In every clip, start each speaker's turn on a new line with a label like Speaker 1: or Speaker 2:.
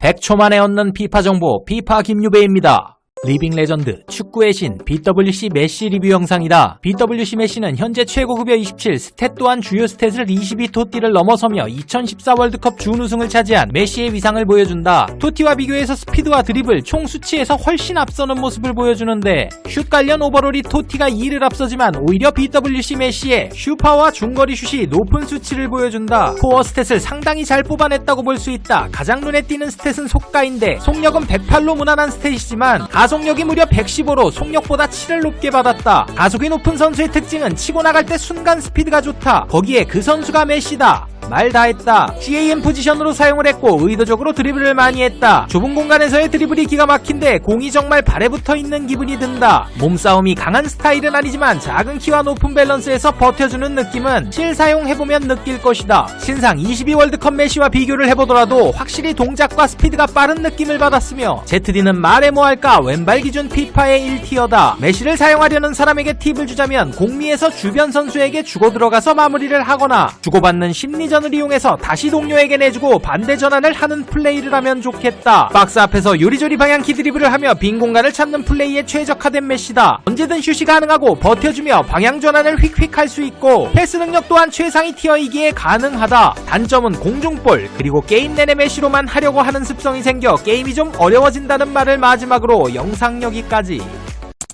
Speaker 1: 100초 만에 얻는 피파 정보 피파 김유배입니다. 리빙 레전드 축구의 신 BWC 메시 리뷰 영상이다. BWC 메시는 현재 최고 급여 27 스탯 또한 주요 스탯을 22토띠를 넘어서며 2014 월드컵 준우승을 차지한 메시의 위상을 보여준다. 토티와 비교해서 스피드와 드리블 총 수치에서 훨씬 앞서는 모습을 보여주는데 슛 관련 오버롤이 토티가 2를 앞서지만 오히려 BWC 메시의 슈파와 중거리 슛이 높은 수치를 보여준다. 코어 스탯을 상당히 잘 뽑아냈다고 볼 수 있다. 가장 눈에 띄는 스탯은 속가인데 속력은 108로 무난한 스탯이지만 가 속력이 무려 115로 속력보다 7을 높게 받았다. 가속이 높은 선수의 특징은 치고 나갈 때 순간 스피드가 좋다. 거기에 그 선수가 메시다. 말 다 했다. CAM 포지션으로 사용을 했고 의도적으로 드리블을 많이 했다. 좁은 공간에서의 드리블이 기가 막힌데 공이 정말 발에 붙어 있는 기분이 든다. 몸싸움이 강한 스타일은 아니지만 작은 키와 높은 밸런스에서 버텨주는 느낌은 실 사용해보면 느낄 것이다. 신상 22 월드컵 메시와 비교를 해보더라도 확실히 동작과 스피드가 빠른 느낌을 받았으며 ZD는 말해 뭐할까 왼발 기준 피파의 1티어다. 메시를 사용하려는 사람에게 팁을 주자면 공미에서 주변 선수에게 주고 들어가서 마무리를 하거나 주고받는 심리전 을 이용해서 다시 동료에게 내주고 반대 전환을 하는 플레이를 하면 좋겠다. 박스 앞에서 요리조리 방향키 드리블을 하며 빈 공간을 찾는 플레이에 최적화된 메시다. 언제든 슛이 가능하고 버텨주며 방향 전환을 휙휙 할 수 있고 패스 능력 또한 최상위 티어이기에 가능하다. 단점은 공중볼 그리고 게임 내내 메시로만 하려고 하는 습성이 생겨 게임이 좀 어려워진다는 말을 마지막으로 영상 여기까지.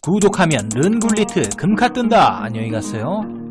Speaker 1: 구독하면 른굴리트 금카 뜬다. 안녕히 가세요.